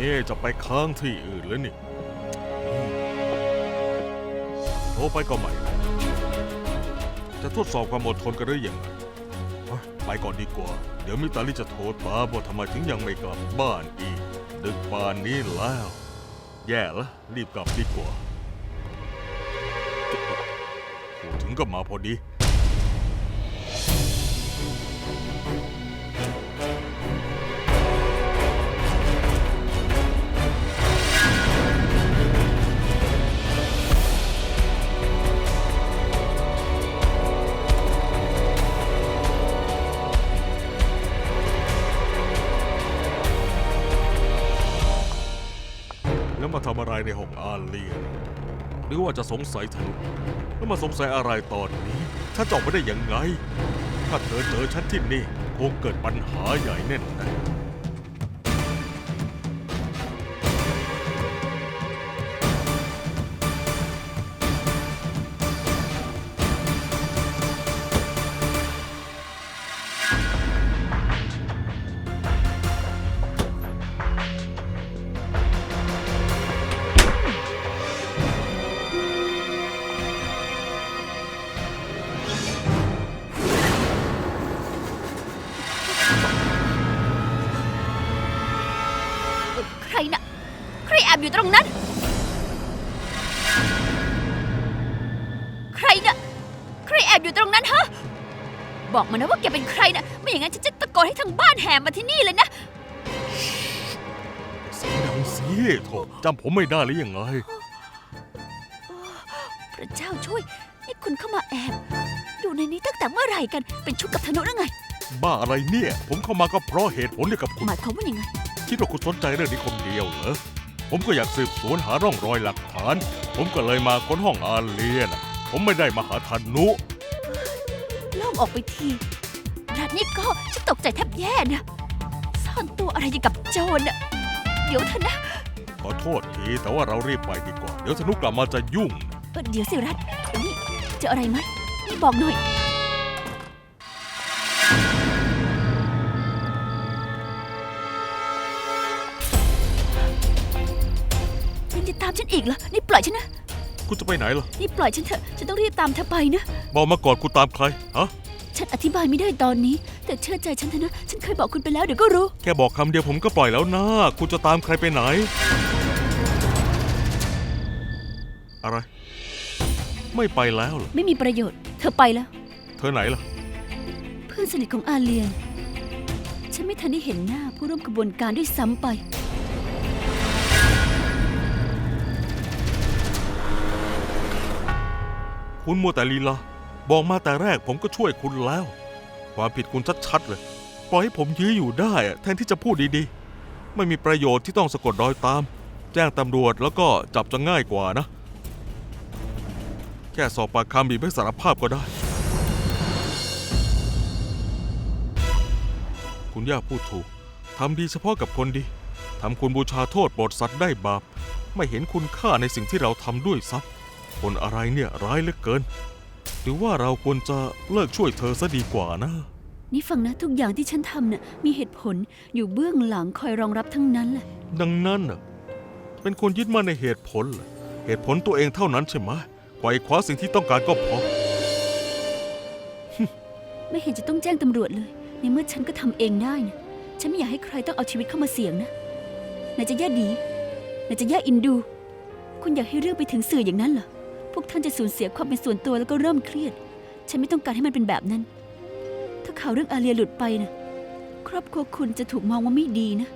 นี่จะไปค้างที่อื่นแล้วนี่โทรไปก็ไม่จะทดสอบความอดทนกันหรือยังไงไปก่อนดีกว่า เดี๋ยวมิตาลิจะโทรตาว่าทำไมถึงยังไม่กลับบ้านอีก ดึกป่านนี้แล้ว แย่ละรีบกลับดีกว่าถึงก็มาพอดี แล้วมาทำอะไรในห้องอาเลียนหรือว่าจะสงสัยเธอแล้วมาสงสัยอะไรตอนนี้ฉันจออกไปได้ยังไง ถ้าเธอเจอฉันที่นี่คงเกิดปัญหาใหญ่แน่แน่ อบอยู่ตรงนั้น ใครน่ะใครแอบอยู่ตรงนั้นฮะ บอกมานะว่าแกเป็นใครนะ ไม่อย่างนั้นฉันจะตะโกนให้ทั้งบ้านแห่มาที่นี่เลยนะ เสียงดังสิโถจำผมไม่ได้หรือยังไง พระเจ้าช่วย นี่คุณเข้ามาแอบ อยู่ในนี้ตั้งแต่เมื่อไหร่กัน เป็นชุดกับธนุหรือไง บ้าอะไรเนี่ย ผมเข้ามาก็เพราะเหตุผลเดียวกับคุณ หมายความว่ายังไง คิดว่าคุณสนใจเรื่องนี้คนเดียวเหรอ ผมก็อยากสืบสวนหาร่องรอยหลักฐาน ผมก็เลยมาค้นห้องอาเลียนผมไม่ได้มาหาธนุ โล่งออกไปทีแบบนี้ก็ฉันตกใจแทบแย่นะซ่อนตัวอะไรอยู่กับโจรน่ะเดี๋ยวเถอะนะขอโทษทีแต่ว่าเรารีบไปดีกว่า เดี๋ยวธนุกลับมาจะยุ่ง เออเดี๋ยวสิรัตนี่เจออะไรไหมนี่บอกหน่อยามฉันอีกเหรอ นี่ปล่อยฉันนะ คุณจะไปไหนล่ะ นี่ปล่อยฉันเถอะ ฉันต้องรีบตามเธอไปนะ บอกมาก่อนคุณตามใคร ฮะ ฉันอธิบายไม่ได้ตอนนี้ แต่เชื่อใจฉันเถอะนะ ฉันเคยบอกคุณไปแล้วเดี๋ยวก็รู้ แค่บอกคำเดียวผมก็ปล่อยแล้วนะ คุณจะตามใครไปไหน อะไร ไม่ไปแล้วเหรอ ไม่มีประโยชน์ เธอไปแล้ว เธอไหนล่ะ เพื่อนสนิทของอาเลียน ฉันไม่ทันได้เห็นหน้าผู้ร่วมกระบวนการด้วยซ้ำไป คุณมัวแต่ลีลาบอกมาแต่แรกผมก็ช่วยคุณแล้ว ความผิดคุณชัดๆเลยปล่อยให้ผมยื้ออยู่ได้อะแทนที่จะพูดดีๆ ไม่มีประโยชน์ที่ต้องสะกดรอยตาม แจ้งตำรวจแล้วก็จับจะง่ายกว่านะ แค่สอบปากคำบีบให้สารภาพก็ได้ คุณย่าพูดถูกทำดีเฉพาะกับคนดีทำคุณบูชาโทษโปรดสัตว์ได้บาป ไม่เห็นคุณค่าในสิ่งที่เราทำด้วยซ้ำ คนอะไรเนี่ยร้ายเหลือเกิน หรือว่าเราควรจะเลิกช่วยเธอซะดีกว่านะ นี่ฟังนะทุกอย่างที่ฉันทำน่ะมีเหตุผลอยู่เบื้องหลังคอยรองรับทั้งนั้นแหละ ดังนั้นน่ะเป็นคนยึดมั่นในเหตุผลเหรอเหตุผลตัวเองเท่านั้นใช่ไหมไขว่คว้าสิ่งที่ต้องการก็พอ ไม่เห็นจะต้องแจ้งตำรวจเลย ในเมื่อฉันก็ทำเองได้นะฉันไม่อยากให้ใครต้องเอาชีวิตเข้ามาเสี่ยงนะไหนจะย่าดีไหนจะย่าอินดู คุณอยากให้เรื่องไปถึงสื่ออย่างนั้นเหรอ พวกท่านจะสูญเสียความเป็นส่วนตัวแล้วก็เริ่มเครียด ฉันไม่ต้องการให้มันเป็นแบบนั้น ถ้าข่าวเรื่องอาเลียหลุดไปนะครอบครัวคุณจะถูกมองว่าไม่ดีนะ